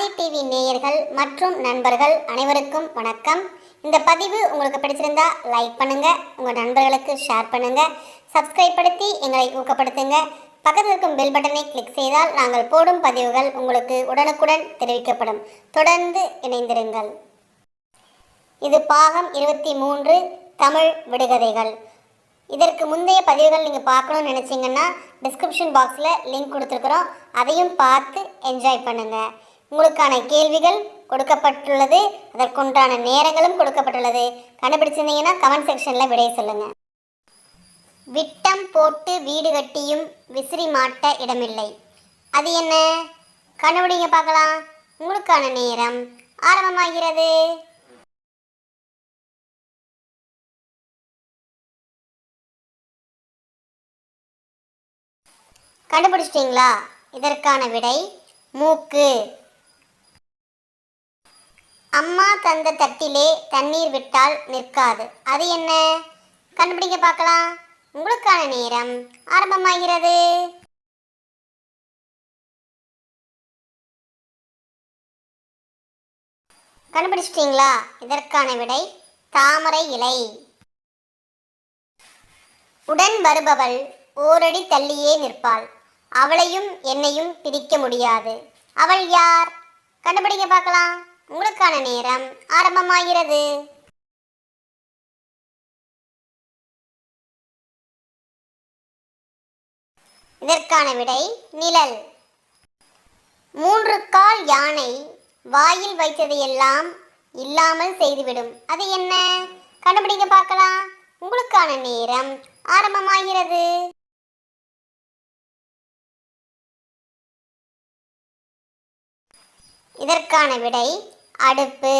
ஆதி TV நேயர்கள் மற்றும் நண்பர்கள் அனைவருக்கும் வணக்கம். இந்த பதிவு உங்களுக்கு பிடிச்சிருந்தா லைக் பண்ணுங்க உங்க நண்பர்களுக்கு ஷேர் பண்ணுங்க சப்ஸ்கிரைப் படுத்தி எங்களை ஊக்கப்படுத்துங்க. பக்கத்தில் இருக்கும் பெல் பட்டனை கிளிக் செய்தால் நாங்கள் போடும் பதிவுகள் உங்களுக்கு உடனுக்குடன் தெரிவிக்கப்படும். தொடர்ந்து இணைந்திருங்கள். இது பாகம் இருபத்தி மூன்று தமிழ் விடுகதைகள். இதற்கு முந்தைய பதிவுகள் நீங்கள் பார்க்கணும்னு நினச்சிங்கன்னா டிஸ்கிரிப்ஷன் பாக்ஸில் லிங்க் கொடுத்துருக்குறோம். அதையும் பார்த்து என்ஜாய் பண்ணுங்கள் உங்களுக்கான கேள்விகள் கொடுக்கப்பட்டுள்ளது. அதற்குண்டான நேரங்களும் கொடுக்கப்பட்டுள்ளது. கண்டுபிடிச்சிருந்தீங்கன்னா கமெண்ட் செக்ஷனில் விடைய சொல்லுங்கள் விட்டம் போட்டு வீடு கட்டியும் விசிறி மாட்ட இடமில்லை. அது என்ன? கண்டுபிடிங்க பார்க்கலாம். உங்களுக்கான நேரம் ஆரம்பமாகிறது. கண்டுபிடிச்சிட்டிங்களா? இதற்கான விடை மூக்கு. அம்மா தந்த தட்டிலே தண்ணீர் விட்டால் நிற்காது. அது என்ன? கண்டுபிடிக்க பார்க்கலாம். உங்களுக்கான நேரம் ஆரம்பமாகிறது. கண்டுபிடிச்சிட்டிங்களா? இதற்கான விடை தாமரை இலை. உடன் வருபவள் ஓரடி தள்ளியே நிற்பாள். அவளையும் என்னையும் பிரிக்க முடியாது. அவள் யார்? கண்டுபிடிக்க பார்க்கலாம். உங்களுக்கான நேரம் ஆரம்பமாகிறது. இதற்கான விடை நிழல். மூன்று கால் யானை வாயில் வைத்ததையெல்லாம் இல்லாமல் செய்துவிடும். அது என்ன? கண்டுபிடிக்க பார்க்கலாம். உங்களுக்கான நேரம் ஆரம்பமாகிறது. இதற்கான விடை அடுப்பு.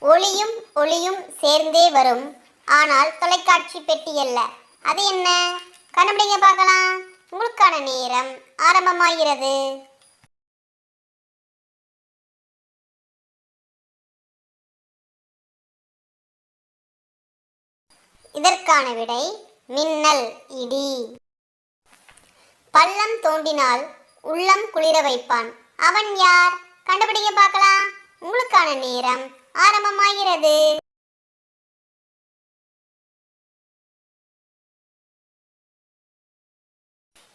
ஒளியும் ஒளியும் சேர்ந்தே வரும். ஆனால் தொலைக்காட்சி பெட்டி அல்ல. அது என்ன? கண்டுபிடிங்க பார்க்கலாம். உங்களுக்கான நேரம் ஆரம்பமாகிறது. இதற்கான விடை மின்னல் இடி. பள்ளம் தோண்டினால் உள்ளம் குளிர வைப்பான். அவன் யார்? கண்டுபிடிக்க பார்க்கலாம். உங்களுக்கான நேரம் ஆரம்பமாகிறது.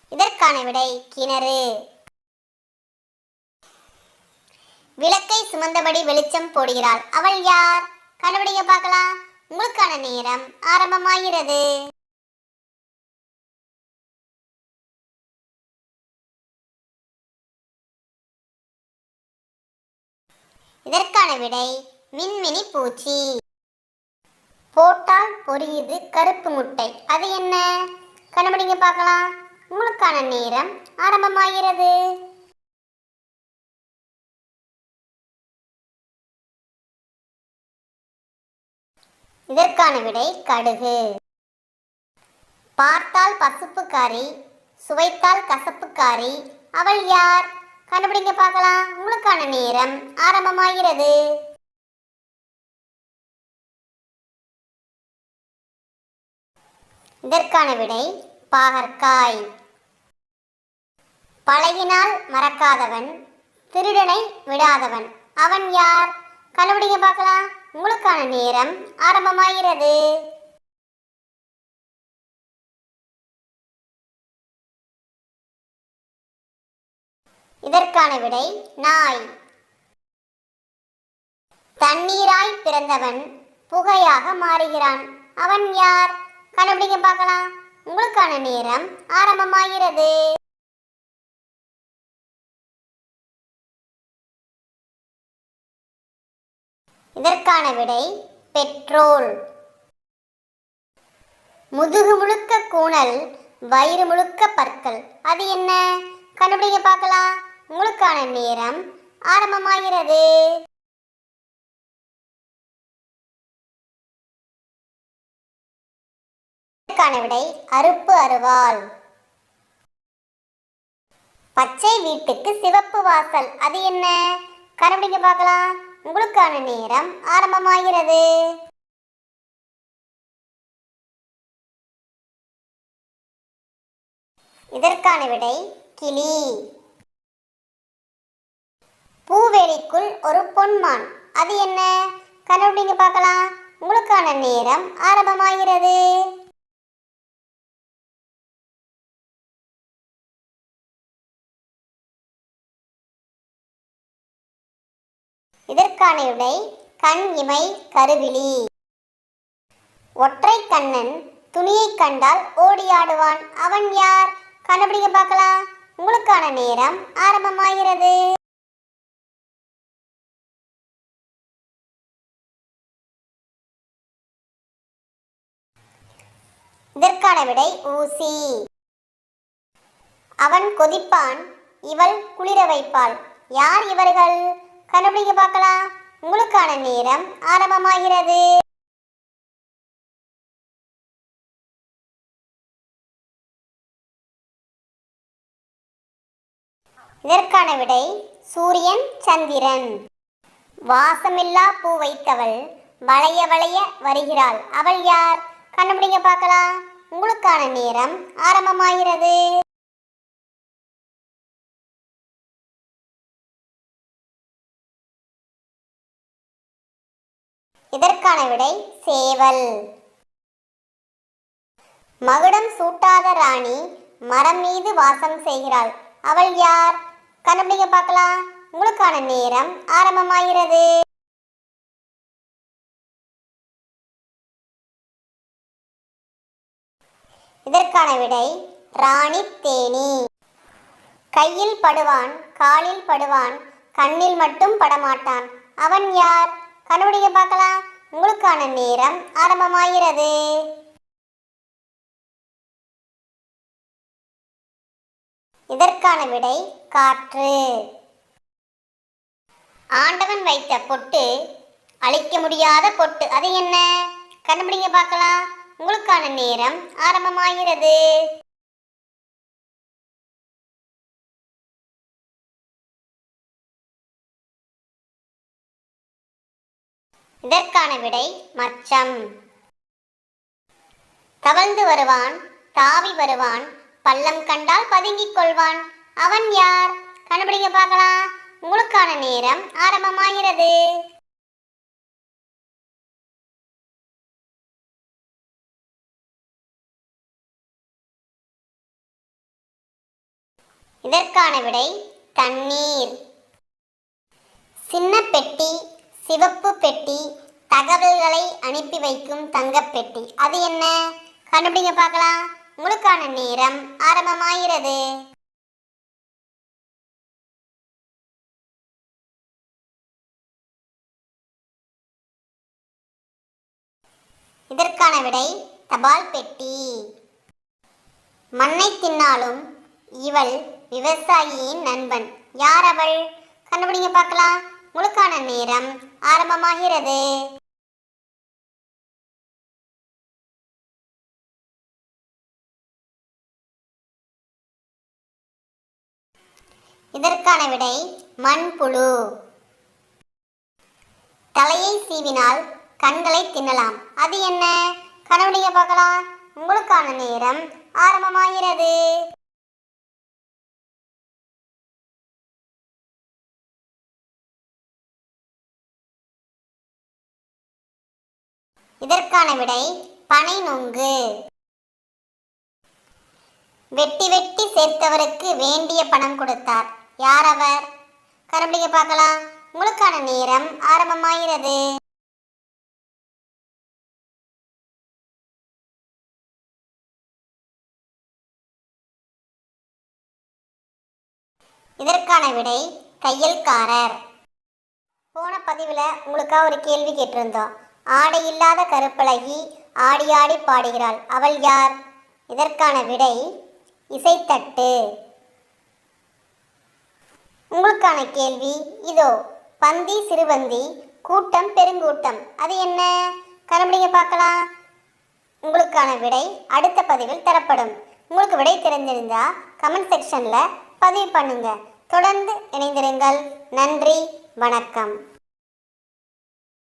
இதற்கான விடை கிணறு. விளக்கை சுமந்தபடி வெளிச்சம் போடுகிறாள். அவள் யார்? கண்டுபிடிக்க பார்க்கலாம். உங்களுக்கான நேரம் ஆரம்பமாகிறது. இதற்கான விடை மின்மினி பூச்சி. போட்டால் பொரியுது கருப்பு முட்டை. அது என்ன? கண்டுபிடிங்க பார்க்கலாம். உங்களுக்கான நேரம் ஆரம்பமாகிறது. இதற்கான விடை கடுகு. பார்த்தால் பசுப்பு காரி சுவைத்தால் கசப்பு காரி அவள் யார்? கண்டுபிடிங்க பார்க்கலாம். உங்களுக்கான நேரம் ஆரம்பமாகிறது. இதற்கான விடை பாகற்காய். பழகினால் மறக்காதவன் திருடனை விடாதவன். அவன் யார்? கண்டுபிடிங்க பார்க்கலாம். உங்களுக்கான நேரம் ஆரம்பமாகிறது. இதற்கான விடை நாய். தண்ணீராய் பிறந்தவன் புகையாக மாறுகிறான். அவன் யார்? கண்டுபிடிக்க பார்க்கலாம். உங்களுக்கான நேரம் ஆரம்பமாகிறது. இதற்கான விடை பெட்ரோல். முதுகு முழுக்க கூணல் வயிறு முழுக்க பற்கள். அது என்ன? கண்டுபிடிக்க பார்க்கலாம். உங்களுக்கான நேரம் ஆரம்பமாகிறது. இதற்கான விடை அறுப்பு அருவாள் பச்சை வீட்டுக்கு சிவப்பு வாசல் அது என்ன? கண்டுபிடிக்க பார்க்கலாம். உங்களுக்கான நேரம் ஆரம்பமாகிறது. இதற்கான விடை கிளி. பூவேலிக்குள் ஒரு பொன்மான். அது என்ன? கண்டுபிடிங்க பார்க்கலாம். உங்களுக்கான நேரம் ஆரம்பமாகிறது. இதற்கான விடை கண் இமை கருவிழி. ஒற்றை கண்ணன் துணியை கண்டால் ஓடியாடுவான். அவன் யார்? கண்டுபிடிக்க பார்க்கலாம். உங்களுக்கான நேரம் ஆரம்பமாகிறது. இதற்கான விடை ஊசி. அவன் கொதிப்பான் இவள் குளிர வைப்பாள். யார் இவர்கள்? கண்டுபிடிக்க பார்க்கலாம். உங்களுக்கான நேரம் ஆரம்பமாகிறது. இதற்கான விடை சூரியன் சந்திரன். வாசமில்லா பூ வைத்தவள் வளைய வளைய வருகிறாள். அவள் யார்? கண்டுபிடிங்க பார்க்கலாம். உங்களுக்கான நேரம் ஆரம்பமாகிறது. இதற்கான விடை சேவல். மகுடம் சூட்டாத ராணி மரம் மீது வாசம் செய்கிறாள். அவள் யார்? கண்டுபிடிக்க பார்க்கலாம். உங்களுக்கான நேரம் ஆரம்பமாகிறது. இதற்கான விடை ராணி தேனி. கையில் படுவான் காலில் படுவான் கண்ணில் மட்டும் படமாட்டான். அவன் யார்? கண்டுபிடிக்க பார்க்கலாம். உங்களுக்கான நேரம் ஆரம்பமாகிறது. இதற்கான விடை காற்று. ஆண்டவன் வைத்த பொட்டு அழிக்க முடியாத பொட்டு. அது என்ன? கண்டுபிடிங்க பார்க்கலாம். உங்களுக்கான நேரம் ஆரம்பமாகிறது. இதற்கான விடை மச்சம். தவழ்ந்து வருவான் தாவி வருவான் பள்ளம் கண்டால் பதுங்கிக் கொள்வான். அவன் யார்? கண்டுபிடிக்க பார்க்கலாம். உங்களுக்கான நேரம் ஆரம்பமாகிறது. இதற்கான விடை தண்ணீர். சின்ன பெட்டி சிவப்பு பெட்டி தகவல்களை அனுப்பி வைக்கும் தங்கப் பெட்டி. அது என்ன? கண்டுபிடிங்க பார்க்கலாம். உங்களுக்கான நேரம் ஆரம்பமாகிறது. இதற்கான விடை தபால் பெட்டி. மண்ணை தின்னாலும் இவள் விவசாயியின் நண்பன். யார் அவள்? கண்டுபிடிங்க பார்க்கலாம். முழுக்கான நேரம் ஆரம்பமாகிறது. இதற்கான விடை மண்புழு தலையை சீவினால் கண்களை தின்னலாம். அது என்ன? கனவுடைய பார்க்கலாம். உங்களுக்கான நேரம் ஆரம்பமாகிறது. இதற்கான விடை பனை நொங்கு. வெட்டி வெட்டி சேர்த்தவருக்கு வேண்டிய பணம் கொடுத்தார். யார் அவர்? கரும்பிடிக்க பார்க்கலாம். உங்களுக்கான நேரம் ஆரம்பமாகிறது. இதற்கான விடை தையல்காரர். போன பதிவில் உங்களுக்காக ஒரு கேள்வி கேட்டிருந்தோம். ஆடை இல்லாத கருப்பழகி ஆடி ஆடி பாடுகிறாள். அவள் யார்? இதற்கான விடை இசைத்தட்டு. உங்களுக்கான கேள்வி இதோ. பந்தி சிறுபந்தி கூட்டம் பெருங்கூட்டம். அது என்ன? கண்டுபிடிங்க பார்க்கலாம். உங்களுக்கான விடை அடுத்த பதிவில் தரப்படும். உங்களுக்கு விடை தெரிஞ்சிருந்தா கமெண்ட் செக்ஷனில் பதிவு பண்ணுங்க. தொடர்ந்து இணைந்திருங்கள். நன்றி. வணக்கம்.